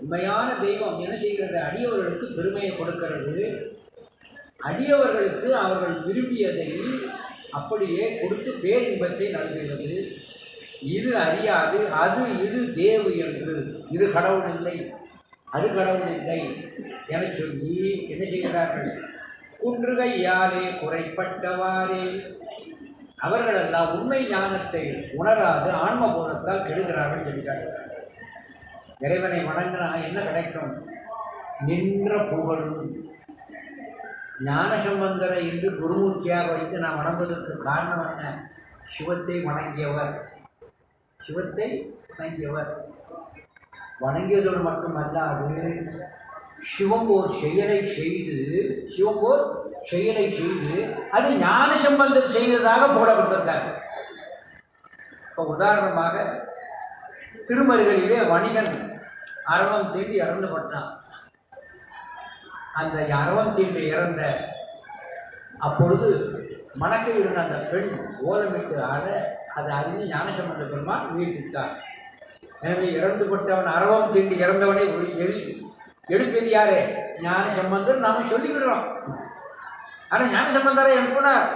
உண்மையான தெய்வம் என்ன செய்கிறது? அடியவர்களுக்கு பெருமையை கொடுக்கிறது. அடியவர்களுக்கு அவர்கள் விரும்பியதை அப்படியே கொடுத்து பேரின்பத்தை நல்கிறது இது அறியாது. அது இது தேவு என்று. இது கடவுள் இல்லை. அது கடவுள் இல்லை என சொல்லி என்ன செய்கிறார்கள்? குன்றுகை யாரே குறைப்பட்டவாறே அவர்களெல்லாம் உண்மை ஞானத்தை உணராது ஆன்ம போதத்தால் கெடுகிறார்கள் சொல்லிக்காட்டுகிறார்கள் இறைவனை வணங்கினா என்ன கிடைக்கும்? நின்ற புகழும் ஞானசம்பந்தரை என்று குருமூர்த்தியாக வைத்து நான் வணங்குவதற்கு காரணம் என்ன? சிவத்தை வணங்கியவர். சிவத்தை வணங்கியவர். வணங்கியதோடு மட்டுமல்லாது சிவம் ஓர் செயலை செய்து சிவம் ஓர் செயலை செய்து அது ஞான சம்பந்தம் செய்ததாக போடப்பட்டிருக்காங்க இப்போ உதாரணமாக திருமருகளிலே வணிகன் அரவம் தீண்டி இறந்து போட்டான். அந்த அரவம் தீண்டு இறந்த அப்பொழுது மணக்க இருந்த அந்த பெண் ஓலமிட்டு ஆட அதை அறிந்து ஞானசம்பந்த பெருமான் உயிர்ப்பித்தார். எனவே இறந்து போட்டவன் அரவம் தீண்டி இறந்தவனை ஒளி- எழு எழுப்பியது யாரு? ஞான சம்பந்தர் நாம சொல்லிவிடுறோம். ஆனால் ஞான சம்பந்தரை அனுப்புனார்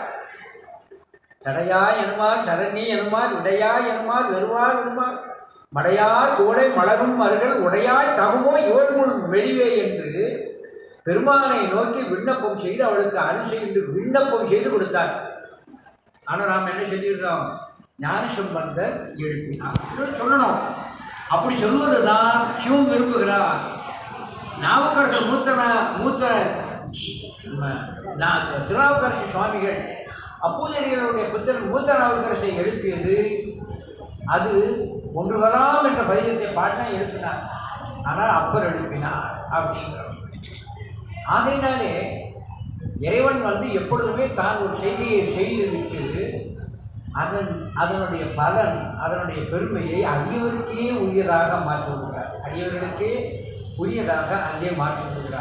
சடையாய் எனுமார் சரணி எனுமார் விடையாய் எனுமார் வெறுவார் எனுமார் மடையார் தோளை மலரும் மருகள் உடையாய் தகுமோ யோகமுள் வெளிவே என்று பெருமானை நோக்கி விண்ணப்பம் செய்து அவளுக்கு அரிசி என்று விண்ணப்பம் செய்து கொடுத்தார். ஆனால் நாம் என்ன சொல்லியிருக்கோம் ஞான சம்பந்தர் எழுப்பினார். சொல்லணும். அப்படி சொல்வது தான் சிவம் விரும்புகிறார். நாவுக்கரசர் மூத்த மூத்த திருநாவுக்கரசு சுவாமிகள் அப்பூஜரிகளுடைய புத்திரன் மூத்த நாவுக்கரசை எழுப்பியது அது ஒன்று வரலாம் என்ற பதியத்தை பாட்டை எழுப்பினார். ஆனால் அப்பர் எழுப்பினார் அப்படிங்கிறோம் ஆகையினாலே இறைவன் வந்து எப்பொழுதுமே தான் ஒரு செய்தியை செய்துவிட்டு அதன் அதனுடைய பலன் அதனுடைய பெருமையை அடியவருக்கே உரியதாக மாற்றி அடியவர்களுக்கே உரியதாக அங்கே மாற்றி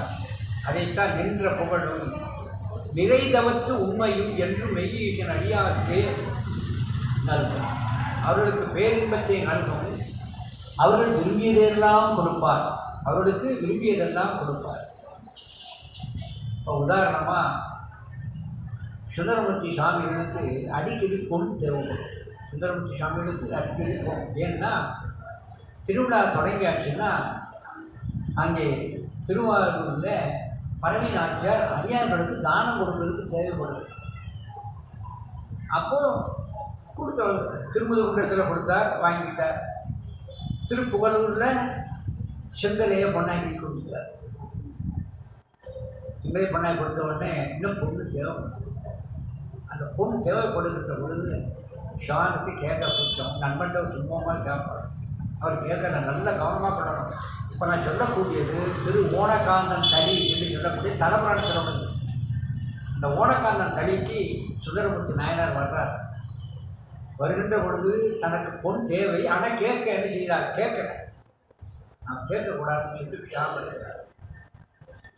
அதைத்தான் நின்ற புகழும் நிறைதவத்து உண்மையும் என்று மெய்யீசன் அடியாருக்கு நல்கிறார். அவர்களுக்கு பேரின்பத்தை நல்கும் அவர்கள் விரும்பியதெல்லாம் கொடுப்பார். அவர்களுக்கு விரும்பியதெல்லாம் கொடுப்பார். இப்போ உதாரணமாக சுந்தரமூர்த்தி சாமிகளுக்கு அடிக்கடி பொன் தேவைப்படும். சுந்தரமூர்த்தி சாமிகளுக்கு அடிக்கடி பொன். ஏன்னா திருவிழா தொடங்கியாச்சுன்னா அங்கே திருவாரூரில் பழனி நாச்சியார் அடியார்களுக்கு தானம் கொடுக்கறதுக்கு தேவைப்படுது. அப்போ கொடுத்த திருமுதுகுன்றத்தில் கொடுத்தார் வாங்கிட்டார் திருப்புகலூரில் செங்கலையை பொன்னாங்கி கொடுத்தார் செங்கலை பொன்னாங்கி கொடுத்த உடனே இன்னும் பொண்ணு தேவைப்படும் அந்த பொண்ணு தேவைப்படுகின்ற பொழுது ஷானுக்கு கேட்க பிடிச்சோம் நண்பன்ட்ட சும்மாவாக கேட்பார். அவர் கேட்க நல்ல கவனமாக பண்ணணும். இப்போ நான் சொல்லக்கூடியது திரு ஓனகாந்தன் தளி என்று சொல்லக்கூடிய தலைமுறை உள்ளது இந்த ஓனகாந்தன் தளிக்கு சுந்தரமூர்த்தி நாயனார் வர்றார். வருகின்ற பொழுது தனக்கு பொன் தேவை. ஆனால் கேட்க என்ன செய்கிறார்? கேட்கல. நான் கேட்கக்கூடாதுன்னு சொல்லிட்டு ஷாம் இருக்கிறார்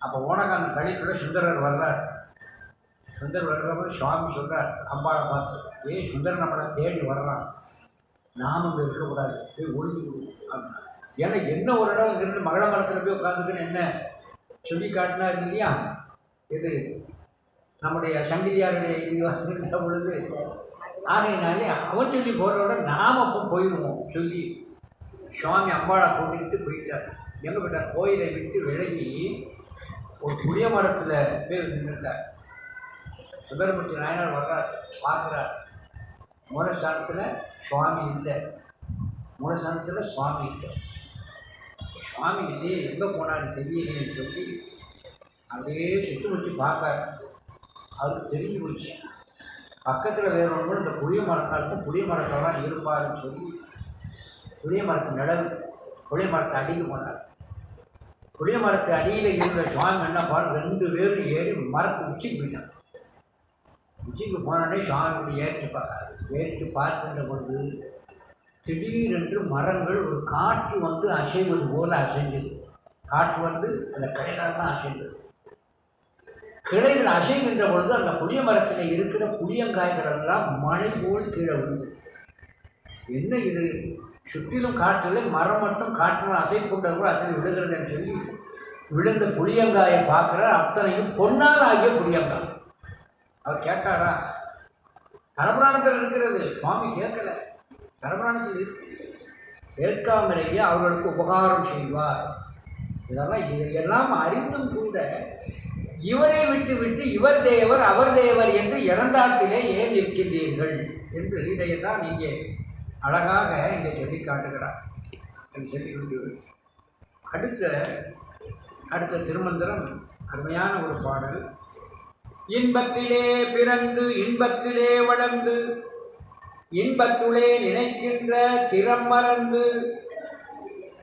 அப்போ ஓனகான் தளிக்குள்ள சுந்தரர் வர்றார் சுந்தர் வர்றவர் சுவாமி சொல்கிறார் அம்பாவை பார்த்து ஏ சுந்தர் நம்மளை தேடி வர்றான். நாம் அங்கே இருக்கக்கூடாது. போய் ஒழிஞ்சு அப்படின்னா ஏன்னா என்ன ஒரு இடம் இங்கிருந்து மகள மரத்தில் போய் உட்காந்துக்குன்னு என்ன சொல்லி காட்டினார் இல்லையா? இது நம்முடைய சங்கிலியாருடைய இது பொழுது ஆகையினாலே அவன் சொல்லி போகிறோட நாம் அப்போ போயிடுவோம். சொல்லி சுவாமி அம்பாளை கூட்டிகிட்டு போயிட்டார். எங்கே போயிட்டார்? கோயிலை விட்டு விலகி ஒரு புளிய மரத்தில் பேர் நின்றுட்டார். சுந்தரமூர்த்தி நாயனார் வர்றார். பார்க்குறார். மூலஸ்தானத்தில் சுவாமி இல்லை. மூலஸ்தானத்தில் சுவாமி இல்லை. சுவாமி இல்லையே எங்கே போனான்னு தெரியலேன்னு சொல்லி அப்படியே சுற்றி முற்றி பார்க்காரு அவருக்கு தெரிஞ்சு போச்சு. பக்கத்தில் வேற ஒன்று இந்த புளிய மரத்தாளுக்கும் புளிய மரத்தில் தான் இருப்பாருன்னு சொல்லி புளிய மரத்து நிழல் புளிய மரத்தை அடிக்க போனார். புளிய மரத்து அடியில் இருந்த சுவாமி என்ன பாரு ரெண்டு பேரும் ஏறி மரத்து உச்சிக்கு போயிட்டான் உச்சிக்கு போனோடனே சுவாமி ஏற்றி பார்த்தாரு. ஏற்றி பார்க்கின்ற பொழுது திடீரென்று மரங்கள் ஒரு காற்று வந்து அசைவது போல் அசைஞ்சது. காற்று வந்து அந்த கிளைகளால் தான் அசைந்தது. கிளைகள் அசைகின்ற பொழுது அந்த புளிய மரத்தில் இருக்கிற புளியங்காய்கள் எல்லாம் மழை போல் கீழே விழுந்து என்ன இது? சுற்றிலும் காற்றில் மரம் மட்டும் காற்றில் அசை கொண்ட கூட அசை விழுகிறதுன்னு சொல்லி விழுந்த புளியங்காயை பார்க்குற அத்தனையும் பொன்னால் ஆகிய புளியங்காய். அவர் கேட்டாரா? கரபுராணத்தில் இருக்கிறது. சுவாமி கேட்கல. கரபுராணத்தில் இருக்கு. கேட்காமலேயே அவர்களுக்கு உபகாரம் செய்வார். இதெல்லாம் இதையெல்லாம் அறிந்தும் கூட இவரை விட்டு விட்டு இவர் தேவர் அவர் தேவர் என்று இரண்டாத்திலே ஏன் இருக்கின்றீர்கள் என்று இதையெல்லாம் இங்கே அழகாக இங்கே சொல்லி காட்டுகிறார். சொல்லி கொண்டு அடுத்த அடுத்த திருமந்திரம் அருமையான ஒரு பாடல். இன்பத்திலே பிறந்து இன்பத்திலே வளர்ந்து இன்பத்துளே நினைக்கின்ற திறம் மறந்து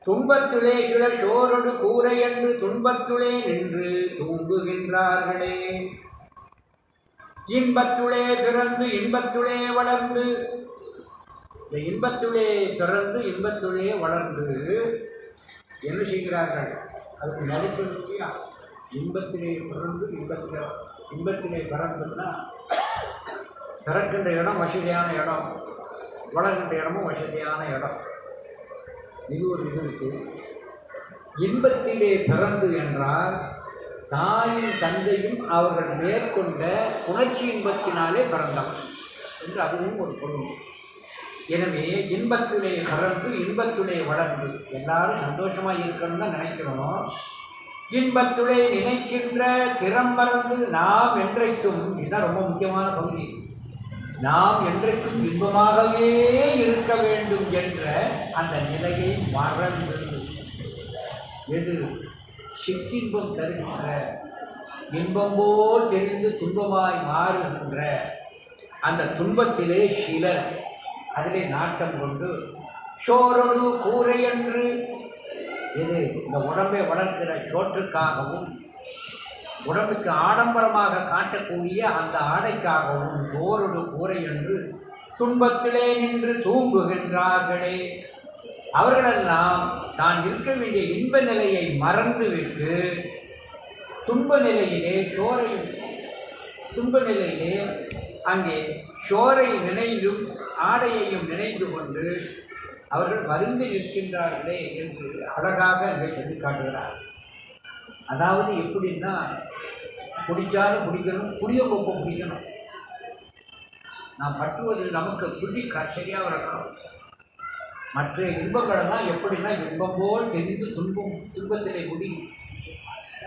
துன்பத்துளே சுழல் சோரொடு கூரை என்று துன்பத்துளே நின்று தூங்குகின்றார்களே. இன்பத்துளே பிறந்து இன்பத்துளே வளர்ந்து இந்த இன்பத்துளே பிறந்து இன்பத்துளே வளர்ந்து என்ன செய்கிறார்கள்? அதுக்கு மதிப்பு முக்கியம் இன்பத்திலே பிறந்து இன்பத்தில் இன்பத்திலே பிறந்துன்னா பிறக்கின்ற இடம் வசதியான இடம் வளர்கின்ற இடமும் வசதியான இடம். இது ஒரு இது இருக்கு இன்பத்திலே பிறந்து என்றால் தாயும் தந்தையும் அவர்கள் மேற்கொண்ட உணர்ச்சி இன்பத்தினாலே பிறந்தவர் என்று அதுவும் ஒரு பொருள். எனவே இன்பத்துடைய பிறந்து இன்பத்துடைய வளர்ந்து எல்லாரும் சந்தோஷமாக இருக்கணும்னு தான் நினைக்கிறோம். இன்பத்துடைய நினைக்கின்ற திறம் மறந்து நாம் என்றைக்கும் இதுதான் ரொம்ப முக்கியமான பகுதி. நாம் என்றைக்கும் இன்பமாகவே இருக்க வேண்டும் என்ற அந்த நிலையை மறந்து எது? சிற்றின்பம் தருகின்ற இன்பம் போல் தெரிந்து துன்பமாய் மாறுகின்ற அந்த துன்பத்திலே சிலர் அதிலே நாட்டம் கொண்டு சோரொழு கூரை என்று இது இந்த உடம்பை வளர்க்கிற சோற்றுக்காகவும் உடம்புக்கு ஆடம்பரமாக காட்டக்கூடிய அந்த ஆடைக்காகவும் ஓரொரு கூரை என்று துன்பத்திலே நின்று தூங்குகின்றார்களே. அவர்களெல்லாம் தான் இருக்க வேண்டிய இன்ப நிலையை மறந்துவிட்டு துன்ப நிலையிலே சோரை துன்ப நிலையிலே அங்கே சோரை நினைந்தும் ஆடையையும் நினைந்து கொண்டு அவர்கள் வருந்து நிற்கின்றார்களே என்று அழகாக இங்கே சொல்லி காட்டுகிறார். அதாவது எப்படின்னா பிடிச்சாலும் பிடிக்கணும் புளிய கொப்பை பிடிக்கணும் நாம் பற்றுவது நமக்கு புள்ளி சரியாக இருக்கணும் மற்ற இன்பங்களெல்லாம் எப்படின்னா இன்பம் போல் தெரிந்து துன்பம் துன்பத்திலே முடியும்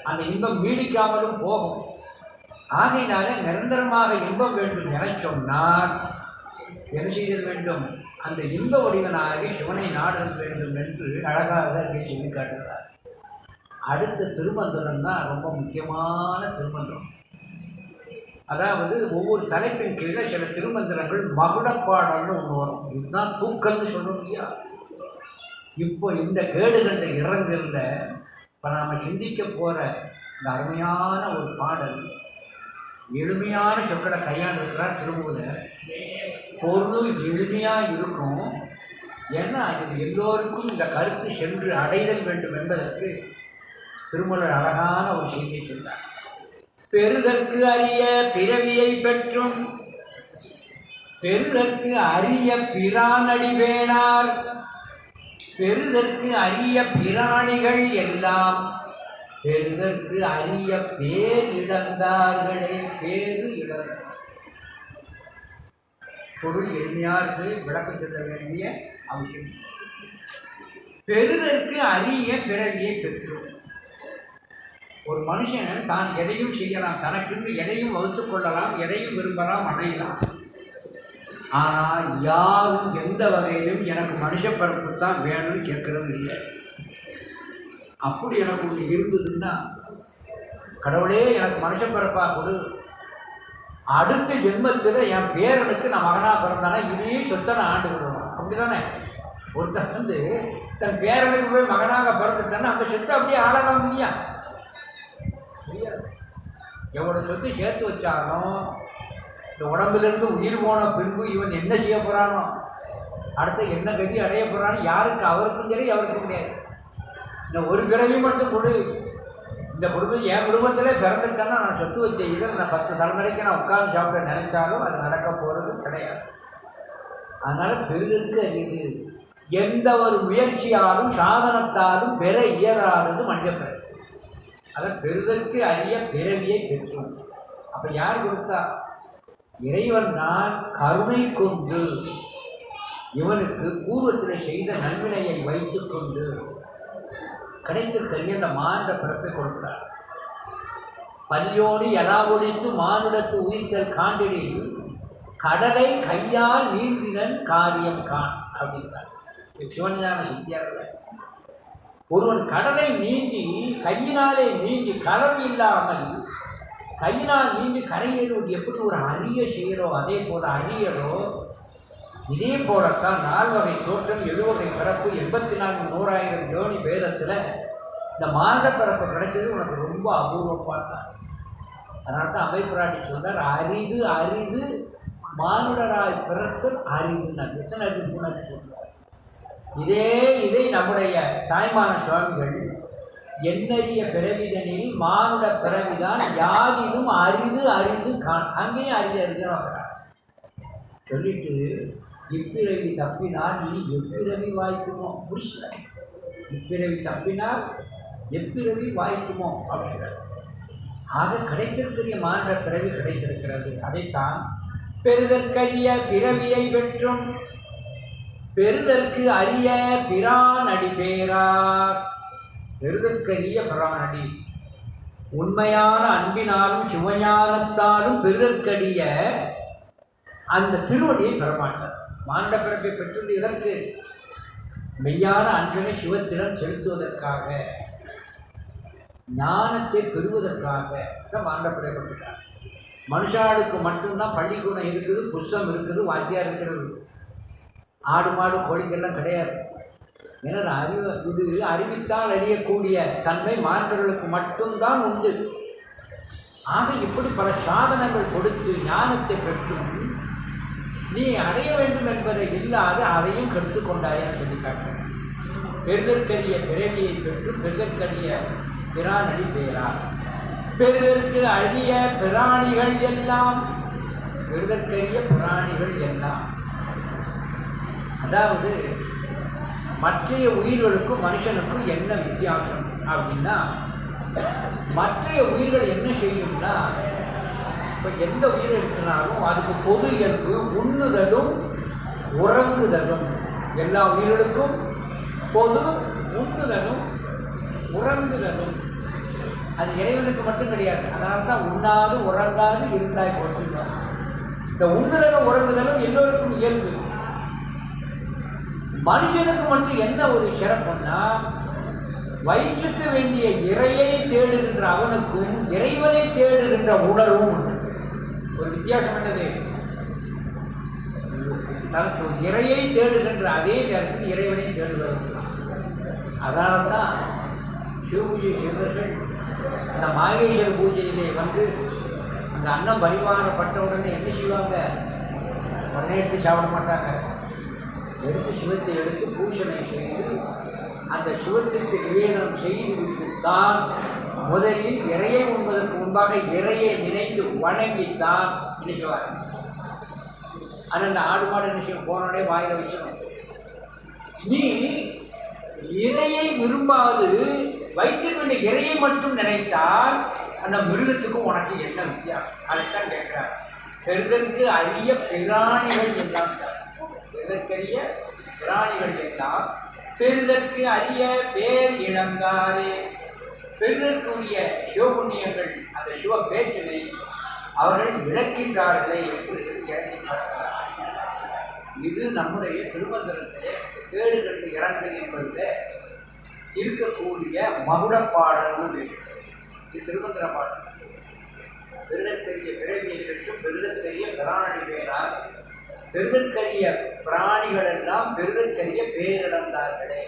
அந்த இன்பம் நீடிக்காமலும் போகும். ஆகையினால நிரந்தரமாக இன்பம் வேண்டும் என சொன்னால் என்ன செய்தல் வேண்டும்? அந்த இன்ப வடிவனாகி சிவனை நாடல் வேண்டும் என்று அழகாக இங்கே சொல்லி காட்டுகிறார். அடுத்த திருமந்திரம் தான் ரொம்ப முக்கியமான திருமந்திரம். அதாவது ஒவ்வொரு தலைப்பின் கீழே சில திருமந்திரங்கள் மகுடப்பாடல்னு ஒன்று வரும். இதுதான் தூக்கம்னு சொல்லணும் இல்லையா இப்போ இந்த கேடுகண்ட இறங்கல்ல இப்போ நாம் சிந்திக்க போகிற இந்த அருமையான ஒரு பாடல் எளிமையான சொற்களை கையாண்டிருக்கிறார் திருமூலர். பொருள் எளிமையாக இருக்கும். ஏன்னா இது எல்லோருக்கும் இந்த கருத்து சென்று அடைதல் வேண்டும் என்பதற்கு திருமலர் அழகான ஒரு செய்தியை சொன்னார் பெருதற்கு அரிய பிறவியை பெற்றும் பெருதற்கு அரிய பிரானடி வேணார் பெருதற்கு அரிய பிராணிகள் எல்லாம் பெருதற்கு அரிய பேர் இழந்தார்களே பேரு இழந்தார். பொருள் எளிமையாருக்கு விளக்கம் சொல்ல வேண்டிய அவசியம். பெருதற்கு அரிய பிறவியை பெற்றோம். ஒரு மனுஷன் தான் எதையும் செய்யலாம் தனக்குன்னு எதையும் வகுத்து கொள்ளலாம் எதையும் விரும்பலாம் அடையலாம் ஆனால் யாரும் எந்த வகையிலும் எனக்கு மனுஷ பிறப்பு தான் வேணும்னு கேட்கறது இல்லை. அப்படி எனக்கு ஒன்று இருந்ததுன்னா கடவுளே எனக்கு மனுஷ பிறப்பாக கொடு. அடுத்த ஜென்மத்தில் என் பேரனுக்கு நான் மகனாக பிறந்தானா இதே சொத்தை நான் ஆண்டு விடுவேன் அப்படி தானே ஒருத்தன் வந்து தன் பேரனுக்கு போய் மகனாக பிறந்துட்டேன்னா அந்த சொத்தை அப்படியே ஆளலாம் இல்லையா? முடியாது எவ்வளோ சொத்து சேர்த்து வச்சாலும் இந்த உடம்புலேருந்து உயிர் போன பின்பு இவன் என்ன செய்ய போகிறானோ அடுத்து என்ன கதி அடைய போகிறானோ யாருக்கு? அவருக்கும் சரி அவருக்கும் கிடையாது இந்த ஒரு பிறவி மட்டும் கொடு. இந்த குடும்பம் என் குடும்பத்தில் பிறந்துட்டேன்னா நான் சொத்து வச்ச இதை நான் பத்து தலைமுறைக்கு நான் உட்கார்ந்து சாப்பிட நினைச்சாலும் அது நடக்க போகிறது கிடையாது. அதனால் பெருதற்கு அரியது எந்த ஒரு முயற்சியாலும் சாதனத்தாலும் பெற இயலாதது மனித அதான் பெறுதற்கு அரிய பிறவியை பெற்றோம். அப்போ யார் கொடுத்தா? இறைவன் தான் கருணை கொண்டு இவனுக்கு பூர்வத்தில் செய்த நன்வினையை வைத்துக்கொண்டு கிடைத்திருக்கிற அந்த மாந்த பிறப்பை கொடுக்கிறார் பல்யோடு எலா ஒழித்து மானுடத்து உயிர்த்தல் காண்டிடில் கடலை கையால் நீந்தினன் காரியம் கான் அப்படின்றார். இது சிவஞான சித்தியார்கள் ஒருவன் கடலை நீங்கி கையினாலே நீங்கி கடல் இல்லாமல் கையினால் நீங்கி கரையேறுவது எப்படி ஒரு அரிய செயலோ அதே போல அரியலோ? இதே போலத்தான் நால்வகை தோற்றம் எழுவகை பிறப்பு எண்பத்தி நான்கு நூறாயிரம் ஜோனி பேதத்தில் இந்த மாந்த பிறப்பு கிடைச்சது உனக்கு ரொம்ப அபூர்வமாக தான் அதனால தான் அவைப்பிராட்டி சொல்றார் அரிது அரிது மானுடராய் பிறத்தல் அரிதுன்னு எத்தனை அரிது உனக்கு சொல்றார் இதே இதை நம்முடைய தாய்மான சுவாமிகள் எண்ணறிய பிறவிதனில் மானுட பிறவிதான் யாரிலும் அரிது அரிது காண் அங்கேயும் அரிது அரிதுன்னு சொல்லிட்டு இப்பிறவி தப்பினால் நீ எப்பிறவி வாய்க்குமோ? புரிசல இப்பிறவி தப்பினால் எப்பிறவி வாய்க்குமோ? அப்படின்ற ஆக கிடைத்திருக்கிற மானுட பிறவி கிடைத்திருக்கிறது. அதைத்தான் பெறுதற்கரிய பிறவியை பெற்றும் பெறுதற்கு அரிய பிரான் அடி பேரார் பெறுதற்கரிய பிரானடி. உண்மையான அன்பினாலும் சிவஞானத்தாலும் பெறுதற்கடிய அந்த திருவடியை பெறமாட்டார் மாண்ட பிறப்பை பெற்றுள்ள இதற்கு மெய்யான அன்பினை சிவத்திடம் செலுத்துவதற்காக ஞானத்தை பெறுவதற்காக தான் மாண்ட பிறப்பட்டார் மனுஷாளுக்கு மட்டும்தான் பள்ளிக்கூடம் இருக்குது புஸ்தம் இருக்குது வாத்தியார் இருக்கிறது. ஆடு மாடு கோழிக்கெல்லாம் கிடையாது. எனது அறிவு இது அறிவித்தால் அறியக்கூடிய தன்மை மாணவர்களுக்கு மட்டும்தான் உண்டு. ஆக இப்படி பல சாதனங்கள் கொடுத்து ஞானத்தை பெற்றும் நீ அடைய வேண்டும் என்பதை இல்லாது அதையும் கெடுத்து கொண்டாயன்னு சொல்லி காட்டுறேன் பெருதற்கரிய பிறவியை பெற்று பெருதற்கரிய பிரானடி பெயரார். பெருதற்கு அழிய பிராணிகள் எல்லாம் பெருதற்கரிய பிராணிகள் எல்லாம். அதாவது மற்றைய உயிர்களுக்கும் மனுஷனுக்கும் என்ன வித்தியாசம் அப்படின்னா மற்றைய உயிர்கள் என்ன செய்யும்னா இப்போ எந்த உயிர் எடுத்தினாலும் அதுக்கு பொது இயல்பு உண்ணுதலும் உறங்குதலும். எல்லா உயிர்களுக்கும் பொது உண்ணுதலும் உறங்குதலும். அது இறைவனுக்கு மட்டும் கிடையாது. அதனால தான் உண்ணாது உறங்காது இருந்தாய் போட்டுருக்கோம் இந்த உண்ணுதலும் உறங்குதலும் எல்லோருக்கும் இயல்பு. மனுஷனுக்கு மட்டும் என்ன ஒரு சிறப்புன்னா வயிற்றுக்கு வேண்டிய இறையை தேடுகின்ற அவனுக்கும் இறைவனை தேடுகின்ற உடலும் உண்டு. ஒரு வித்தியாசம் என்னது? தனக்கு இறையை தேடுகின்ற அதே நேரத்தில் இறைவனை தேடுகிறது அதனால தான் சிவபூஜை செய்வர்கள் அந்த மாகேஸ்வர பூஜையிலே வந்து அந்த அன்னம் பரிமாறப்பட்ட உடனே என்ன செய்வாங்க? உடனே எடுத்து சாப்பிட மாட்டாங்க. எடுத்து சிவத்தை எடுத்து பூஷணை செய்து அந்த சிவத்திற்கு நிவேதனம் செய்துவிட்டுத்தான் முதலில் இறையை உண்பதற்கு முன்பாக இறையை நினைத்து வணங்கித்தான். நினைக்குவார் ஆனால் அந்த ஆடு மாடு நிச்சயம் போனோடே வாயில வச்சிடும் நீ இறையை விரும்பாது வயிற்றுக்குள்ள இறையை மட்டும் நினைத்தால் அந்த மிருகத்துக்கும் உனக்கு என்ன வித்தியாசம்? அதைத்தான் கேட்கிறார். பெருதற்கு அரிய பிராணிகள் எல்லாம் இதற்கரிய பிராணிகள் எல்லாம் பெருதற்கு அரிய பேர் இழந்தாரே பெருதற்குரிய சிவபுண்ணியங்கள் அந்த சிவ பேச்சினை அவர்கள் இழக்கின்றார்களே என்று இறங்கி இது நம்முடைய திருமந்திரத்திலே கேடு கண்டு இறங்கு என்பதில் இருக்கக்கூடிய மகுட பேர் இது திருமந்திர பாடல். பெருதற்கரிய விளைவியை பெற்று பெருதற்கரிய பிராணி பெருதற்கரிய பிராணிகள் எல்லாம் பெருதற்கரிய பேரிழந்தார்களே.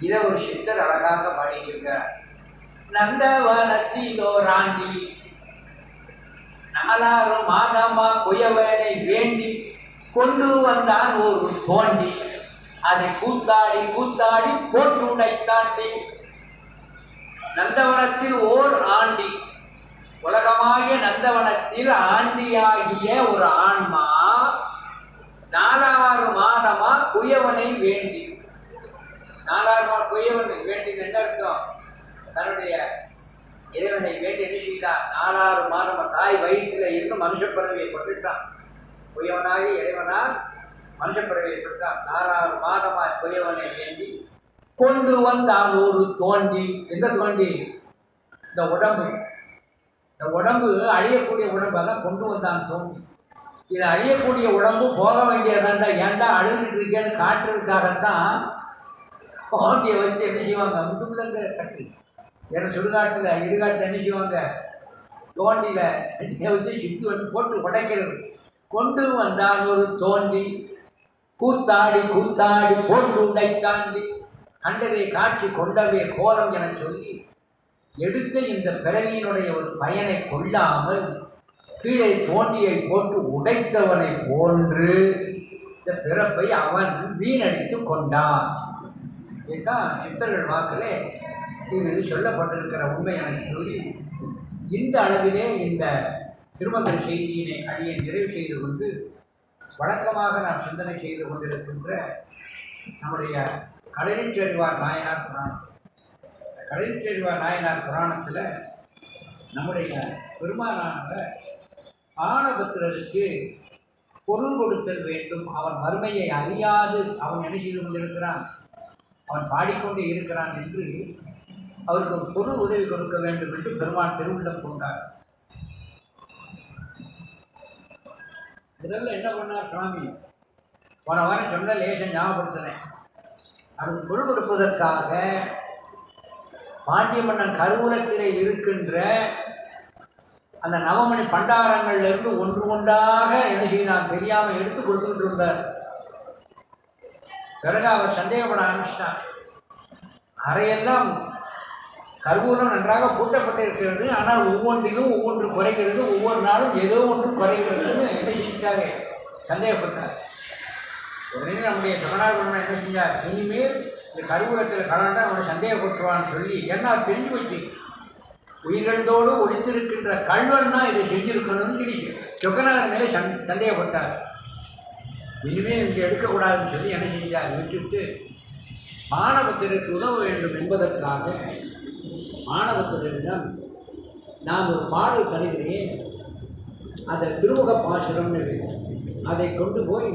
இதை ஒரு சித்தர் அழகாக பாடியிருக்கிறார் நந்தவனத்திலோராண்டி நாலாறு மாதமா குயவனை வேண்டி கொண்டு வந்தான் ஒரு தோண்டி. அதை கூத்தாடி கூத்தாடி போட்டு உடைத்தாண்டி நந்தவனத்தில் ஓர் ஆண்டி உலகமாகிய நந்தவனத்தில் ஆண்டியாகிய ஒரு ஆன்மா நாலாறு மாதமா குயவனை வேண்டி நாலாறு மாத குயவனை வேண்டி என்ன அர்த்தம்? தன்னுடைய இறைவனை வேண்டி என்ன செய்தான் நாலாறு மாதம் தாய் வயிற்றில் இருந்து மனுஷ பிறவியை கொண்டுட்டான் குயவனாகி இறைவனால் மனுஷ பிறவியை கொண்டான் நாலாறு மாதமா குயவனை வேண்டி கொண்டு வந்தான் ஒரு தோண்டி. எந்த தோண்டி? இந்த உடம்பு. இந்த உடம்பு அழியக்கூடிய உடம்பு அதான் கொண்டு வந்தான் தோண்டி. இது அழியக்கூடிய உடம்பு போக வேண்டியதாண்டா. ஏன்டா அழுதுட்டு இருக்கேன்னு காட்டுறதுக்காகத்தான் தோண்டியை வச்சு என்ன செய்வாங்க? முதுகுலங்க கட்டு. ஏன்னா சுடுகாட்டில் இருகாட்டில் என்ன செய்வாங்க? தோண்டியில் அடியை வச்சு சுற்றி வந்து போட்டு உடைக்கிறது. கொண்டு வந்தான் ஒரு தோண்டி. கூத்தாடி கூத்தாடி போட்டு தாண்டி. கண்டதை காட்சி கொண்டவே கோலம் என சொல்லி எடுத்த இந்த பிறவியினுடைய ஒரு பயனை கொள்ளாமல் கீழே தோண்டியை போட்டு உடைத்தவனை போன்று இந்த பிறப்பை அவன் வீணடித்து கொண்டான். இதுதான் சித்தர்கள் வாக்கிலே இது சொல்லப்பட்டிருக்கிற உண்மை எனக்கு சொல்லி இந்த அளவிலே இந்த திருமந்திர செய்தியினை அடியை நிறைவு செய்து கொண்டு வழக்கமாக நாம் சிந்தனை செய்து கொண்டிருக்கின்ற நம்முடைய கடலிச்செறிவார் நாயனார் புராணம் நாயனார் புராணத்தில் நம்முடைய பெருமானானவர் ஆனபத்திரருக்கு பொருள் கொடுத்தல் வேண்டும். அவன் வறுமையை அறியாது. அவன் என்ன செய்து கொண்டிருக்கிறான்? அவன் பாடிக்கொண்டே இருக்கிறான் என்று அவருக்கு பொருள் உதவி கொடுக்க வேண்டும் என்று பெருமான் திருவுள்ளம் கொண்டார். முதல்ல என்ன பண்ணார் சுவாமி? போன வாரம் சொன்ன லேசன் ஞாபகப்படுத்தினேன் அதுக்கு பொருள் கொடுப்பதற்காக பாண்டிய மன்னன் கருவூலத்திலே இருக்கின்ற அந்த நவமணி பண்டாரங்கள்லேருந்து ஒன்று ஒன்றாக என்ன செய்யலாம் தெரியாமல் எடுத்து கொடுத்துக்கிட்டு இருந்தார் பிறகு அவர் சந்தேகப்பட ஆரம்பிச்சிட்டார். அறையெல்லாம் கருவூலம் நன்றாக பூட்டப்பட்டிருக்கிறது. ஆனால் ஒவ்வொன்றிலும் ஒவ்வொன்று குறைகிறது. ஒவ்வொரு நாளும் ஏதோ ஒன்று குறைகிறதுன்னு என்ன செஞ்சாரு? சந்தேகப்பட்டார். உடனே நம்முடைய தமிழ்நாடு என்ன செஞ்சார்? இனிமேல் இந்த கருவூலத்தில் கலண்டா அவனை சந்தேகப்பட்டுவான்னு சொல்லி ஏன்னா தெரிஞ்சு வச்சு உயிரிழந்தோடு ஒழித்திருக்கின்ற கல்வன் தான் இதை செஞ்சிருக்கணும்னு சொல்லி சொக்கநாதர் மேலே சந் சந்தேகப்பட்டார். இனிமேல் இங்கே எடுக்கக்கூடாதுன்னு சொல்லி என்ன செஞ்சார்? விட்டுட்டு மாணவத்திற்கு உதவ வேண்டும் என்பதற்காக மாணவத்தினரிடம் நான் ஒரு பாடல் தருகிறேன். அதை திருமுக பாசுரம்னு அதை கொண்டு போய்